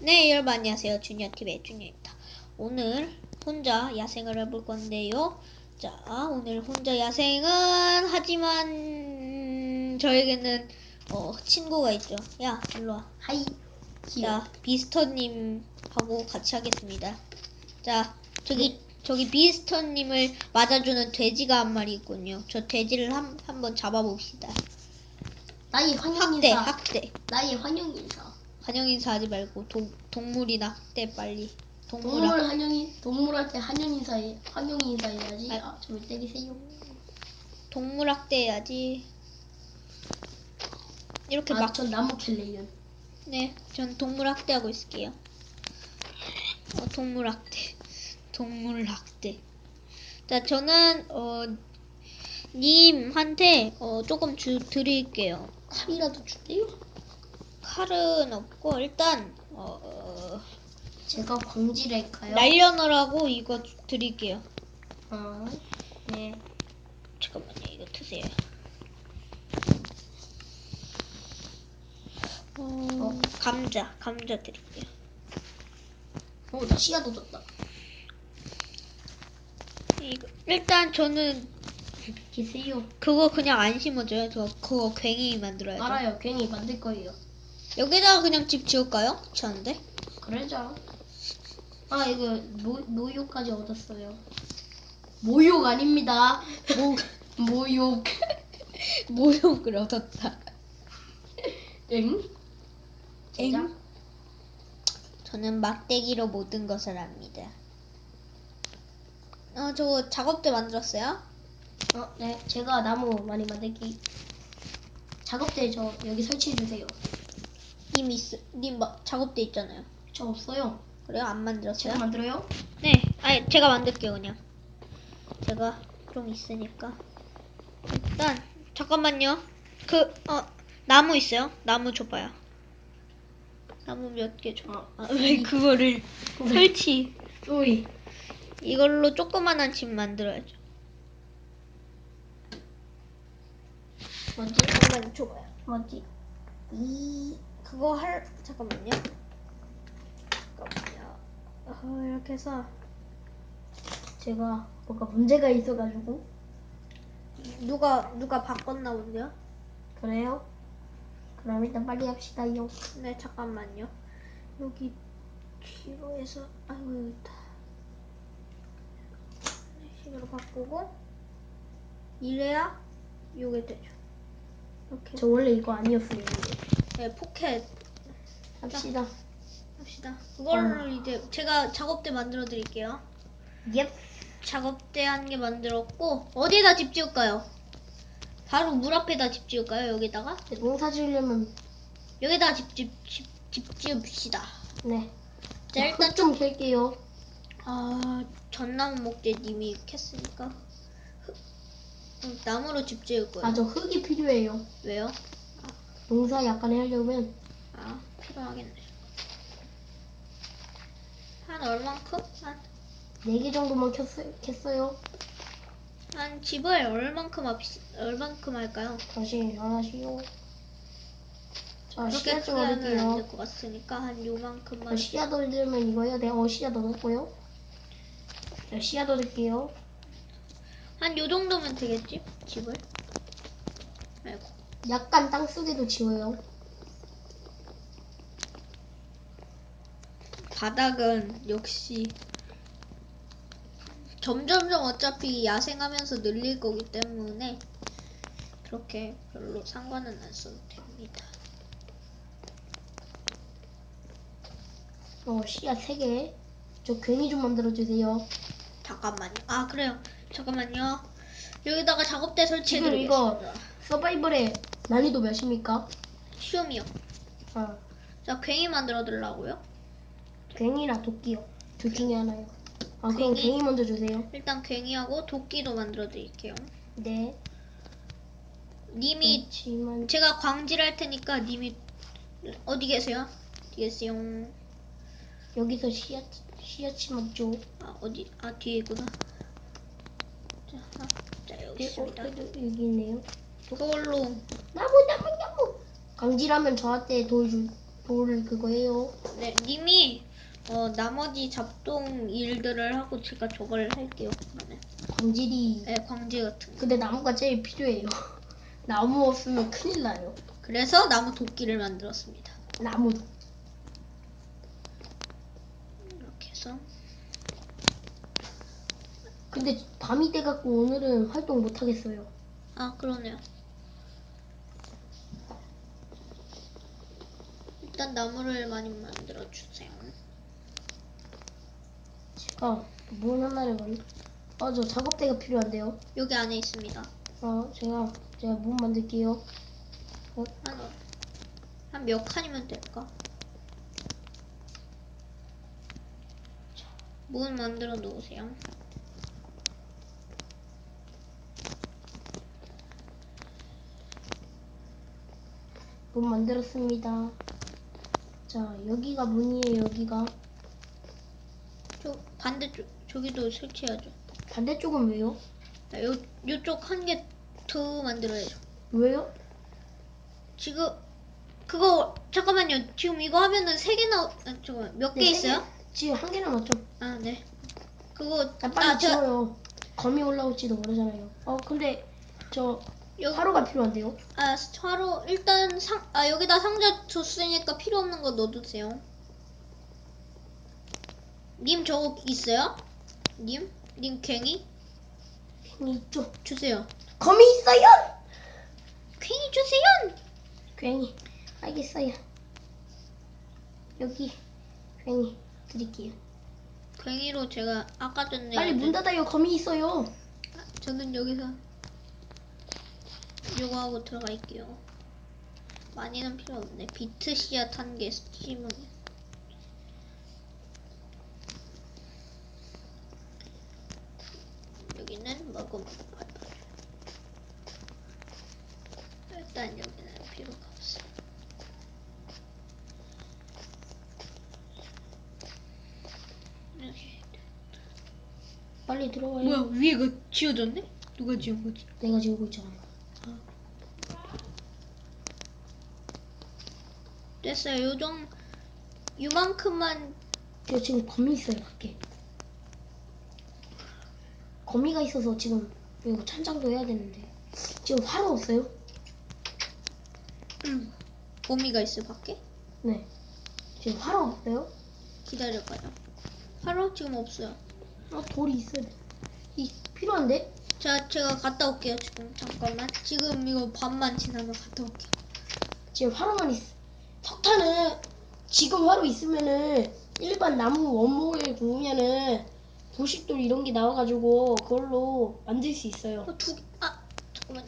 네, 여러분 안녕하세요. 주니어TV의 주니어입니다. 오늘 혼자 야생을 해볼 건데요. 자, 오늘 혼자 야생은 하지만 저에게는 어, 친구가 있죠. 야, 일로 와. 하이. 자, 비스터님하고 같이 하겠습니다. 자, 저기 저기 비스터님을 맞아주는 돼지가 한 마리 있군요. 저 돼지를 한 한번 잡아봅시다. 나의 학대, 환영 인사. 학대. 나의 환영 인사. 환영 인사하지 말고 동, 동물이나 학대 빨리. 동물 동물 학 환영인 동물한테 환영인사해 환영인사해야지. 아. 아, 저를 때리세요. 동물 학대해야지. 이렇게 아, 막전 나무 캘래요. 네, 전 동물 학대하고 있을게요. 어, 동물 학대. 동물 학대. 자, 저는 어 님한테 어 조금 주 드릴게요. 칼이라도 줄게요. 칼은 없고 일단 어 제가 광질할까요? 날려놓으라고 이거 주- 드릴게요. 아, 네. 잠깐만요, 이거 드세요. 어, 감자, 감자 드릴게요. 어, 나 씨앗 얻었다. 이거 일단 저는 계세요. 그거 그냥 안 심어줘요. 저 그거 괭이 만들어야 돼. 알아요. 괜히 만들 거예요. 여기다가 그냥 집 지을까요? 귀찮은데? 그러자. 아, 이거 노, 노욕까지 얻었어요. 모욕 아닙니다. 모, 모욕. 모욕을 얻었다. 엥? 엥? 저는 막대기로 모든 것을 합니다. 어, 저 작업대 만들었어요? 어, 네. 제가 나무 많이 만들기. 작업대 저 여기 설치해 주세요. 님 있, 님 마- 작업대 있잖아요. 저 없어요. 그래요? 안 만들었어요? 제가 만들어요? 네, 아니 제가 만들게요 그냥. 제가 좀 있으니까. 일단 잠깐만요. 그 어 나무 있어요? 나무 줘봐요. 나무 몇 개 줘. 어. 아, 왜 그거를 설치? 오이. 이걸로 조그만한 집 만들어야죠. 뭐지? 잠깐만 줘봐요. 뭐지? 이 그거 할 잠깐만요. 잠깐만요. 어, 이렇게 해서 제가 뭔가 문제가 있어가지고. 누가 누가 바꿨나 본데요? 그래요? 그럼 일단 빨리 합시다요. 네 잠깐만요. 여기 뒤로 해서 아이고 여기 있다. 네, 식으로 바꾸고 이래야 요게 되죠. 이렇게 저 원래 이거 아니었어요. 네 포켓 합시다. 합시다. 그걸로 이제 제가 작업대 만들어 드릴게요. 옙. 작업대 한 개 만들었고 어디에다 집 지을까요? 바로 물 앞에다 집 지을까요? 여기다가 농사 지으려면 여기다가 집집 집 집 지읍시다. 네. 자 일단 좀 캘게요. 아 전나무 목재님이 캤으니까 흙, 음, 나무로 집 지을 거예요. 아 저 흙이 필요해요. 왜요? 농사 약간 하려면 아 필요하겠네. 한 얼만큼? 한, 네개 정도만 켰어요. 캤어요. 한 집을 얼만큼 합시, 얼만큼 할까요? 다시 하나시요. 자 그렇게 씨앗 좀 크게는 얻을게요. 안될 것 같으니까 한 요만큼만. 어, 씨앗 얻으면 이거요. 네, 어 씨앗 얻었고요. 자 씨앗 얻을게요. 한 요 정도면 되겠지? 집을? 아이고. 약간 땅 속에도 지워요. 바닥은 역시 점점점 어차피 야생하면서 늘릴 거기 때문에 그렇게 별로 상관은 안 써도 됩니다. 어 씨앗 세 개. 저 괜히 좀 만들어 주세요. 잠깐만요. 아 그래요. 잠깐만요. 여기다가 작업대 설치해 지금 이거 드리겠습니다. 서바이벌의 난이도 몇입니까? 시험이요. 아자 괭이 만들어 드리려고요. 괭이나 도끼요. 둘 중에 하나요. 아 그럼 괭이. 괭이 먼저 주세요. 일단 괭이하고 도끼도 만들어 드릴게요. 네. 님이 그렇지만 제가 광질 할 테니까 님이 어디 계세요? 어디 계세요? 여기서 씨앗 씨앗이 맞죠? 아 어디 아 뒤에 있구나. 자, 아, 자 여기 네, 어, 있습니다. 그래도 여기 있네요. 그걸로 나무 나무 나무. 강질하면 저한테 도와줄 돌 그거예요. 네, 님이 어, 나머지 잡동 일들을 하고 제가 저걸 할게요. 그러면. 광질이. 네, 광지 같은 거. 근데 나무가 제일 필요해요. 나무 없으면 큰일 나요. 그래서 나무 도끼를 만들었습니다. 나무. 이렇게 해서 근데 밤이 돼갖고 오늘은 활동 못 하겠어요. 아 그러네요. 일단 나무를 많이 만들어 주세요. 제가 문 하나를 만. 아저 작업대가 필요한데요. 여기 안에 있습니다. 어 제가 제가 문 만들게요. 어, 한몇 칸이면 될까? 자, 문 만들어 놓으세요. 문 만들었습니다. 자 여기가 문이에요. 여기가 저 반대쪽 저기도 설치해야죠. 반대쪽은 왜요? 자, 요 요쪽 한 개 더 만들어야죠. 왜요? 지금 그거 잠깐만요. 지금 이거 하면은 세 개나 아, 잠깐만 몇개 네, 세 있어요? 개. 지금 한 개나 맞죠? 아 네. 그거 아, 빨리 아, 저 지워요. 거미 올라올지도 모르잖아요. 어 근데 저 여기 화로가 필요한데요? 아 화로 일단 상 아 여기다 상자 줬으니까 필요 없는 거 넣어두세요. 님 저거 있어요? 님? 님 괭이? 있죠. 주세요. 거미 있어요. 괭이 주세요. 괜히 알겠어요. 여기 괜히 드릴게요. 괭이로 제가 아까 전에 빨리 문 닫아요. 거미 있어요. 저는 여기서 이거 하고 들어갈게요. 많이는 필요 없네. 비트 씨앗 한개 심으면. 여기는 받아. 일단 여기는 필요가 없어. 빨리 들어가요. 뭐야 위에가 지워졌네? 누가 지운 거지? 내가 지우고 있잖아 됐어요. 요정 요만큼만 저 지금 거미 있어요 밖에. 거미가 있어서 지금 이거 찬장도 해야 되는데 지금 화로 없어요? 음, 거미가 있어 밖에? 네. 지금 화로 없어요? 기다려봐요. 바로 지금 없어요. 어 돌이 있어야 돼. 이 필요한데? 자, 제가 갔다 올게요. 지금 잠깐만. 지금 이거 밤만 지나면 갔다 올게요. 지금 화로만 있어. 석탄은 지금 화로 있으면은 일반 나무 원목을 구우면은 부식돌 이런 게 나와가지고 그걸로 만들 수 있어요. 어, 두 개. 아, 잠깐만.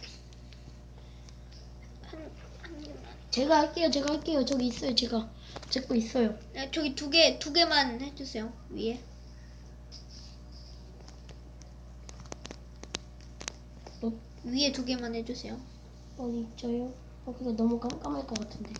한, 한 개만. 제가 할게요. 제가 할게요. 저기 있어요. 제가 제 거 있어요. 네, 저기 두 개, 두 개만 해주세요. 위에. 어, 위에 두 개만 해주세요. 어디 있죠요? 어 그거 너무 깜깜할 것 같은데.